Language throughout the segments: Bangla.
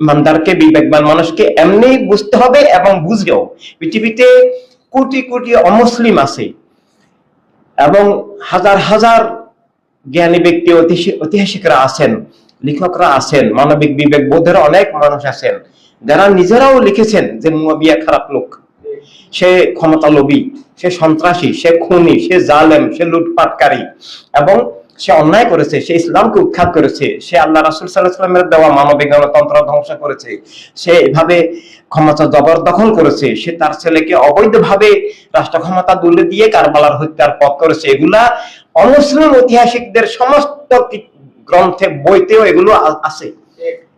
মানদারকে, বিবেকবান মানুষকে এমনি বুঝতে হবে এবং বুঝেও পৃথিবীতে কোটি কোটি অমুসলিম আছে এবং হাজার হাজার জ্ঞানী ব্যক্তি ঐতিহাসিকরা আছেন, লেখকরা আছেন, মানবিক বিবেক বোধের অনেক মানুষ আছেন, যারা নিজেরাও লিখেছেন যে মুয়াবিয়া খারাপ লোক। সে ক্ষমতা লোভী সে সন্ত্রাসী, সে খুনি, সে জালেম, সে লুটপাটকারী এবং সে অন্যায় করেছে, সে ইসলামকে উৎখাত করেছে, সে আল্লাহ রাসুল সাল্লাহামের দেওয়া মানবিক গণতন্ত্র ধ্বংস করেছে, সে এভাবে ক্ষমতা জবরদখল করেছে, সে তার ছেলেকে অবৈধভাবে রাষ্ট্র ক্ষমতা দুলে দিয়ে কারবালার হত্যার পথ করেছে। এগুলা অমুসলিম ঐতিহাসিকদের সমস্ত গ্রন্থে, বইতেও এগুলো আছে।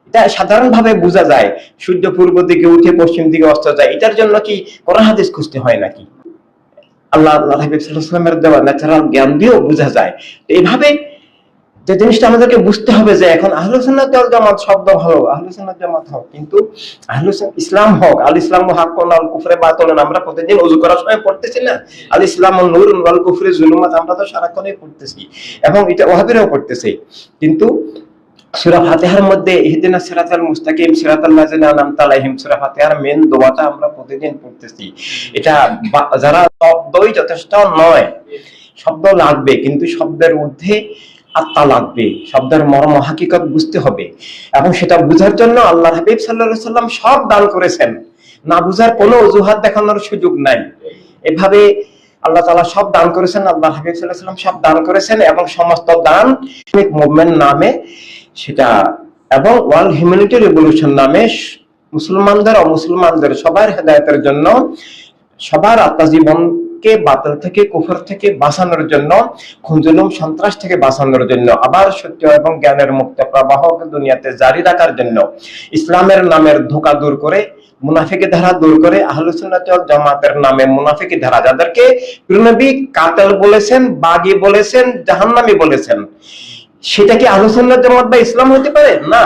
এটা সাধারণভাবে বোঝা যায়, সূর্য পূর্ব দিকে উঠে পশ্চিম দিকে অস্ত যায়। এটার জন্য কি কোরআন হাদিস খুঁজতে হয় নাকি? আল্লাহ আল্লাহ হাবিব সাল্লাল্লাহু দেওয়া ন্যাচারাল জ্ঞান দিয়েও বোঝা যায়। তো এইভাবে যে জিনিসটা আমাদেরকে বুঝতে হবে যে এখন আহলুস সুন্নাত জামাত শব্দ ভালো আহলুস সুন্নাত জামাত হোক, কিন্তু আহলুস ইসলাম হোক, আল ইসলাম হাক্কুন আল কুফরে বাতিলুন, আমরা প্রতিদিন ওযু করার সময় পড়তেছি না? আল ইসলাম নূর ওয়াল কুফরে জুলুমাত, আমরা তো সারাক্ষণই পড়তেছি এবং এটা ওয়াহাবিরাও পড়তেছি। কিন্তু সূরা ফাতিহার মধ্যে ইহদিনাস সিরাতাল মুস্তাকিম, সিরাতাল লাযিনা আনআমতা আলাইহিম। সূরা ফাতিহার মেন দোয়াটা আমরা প্রতিদিন পড়তেছি। এটা যারা শব্দই যথেষ্ট নয়, শব্দ লাগবে, কিন্তু শব্দের ঊর্ধ্বে আত্মা লাগবে, শব্দের মর্ম হাকিকত বুঝতে হবে। এবং সেটা বুঝার জন্য আল্লাহ হাবিব সাল্লাল্লাহু সাল্লাম সব দান করেছেন। না বুঝার কোনো অজুহাত দেখানোর সুযোগ নাই। এভাবে আল্লাহ তাআলা সব দান করেছেন আল্লাহ হাবিব আলাইহি সাল্লাম সব দান করেছেন এবং সমস্ত দান মুভমেন্ট নামে সেটা এবং ওয়ার্ল্ড হিউম্যানিটি রেভলিউশন নামে মুসলমানদের অমুসলমানদের সবার হেদায়তের জন্য, সবার আত্মজীবনকে বাতিল থেকে, কুফর থেকে বাঁচানোর জন্য খুঞ্জুলুম সন্ত্রাস থেকে বাঁচানোর জন্য, আবার সত্য এবং জ্ঞানের মুক্ত দুনিয়াতে জারি রাখার জন্য, ইসলামের নামের ধোকা দূর করে মুনাফিকি ধারা দূর করে আহলুসুন্নাত জামাতের নামে মুনাফিকি ধারা যাদেরকে নবী কাতেল বলেছেন বাগী বলেছেন, জাহান্নামী বলেছেন। সেটা কি আলোচনার জামাত বা ইসলাম হতে পারে? না।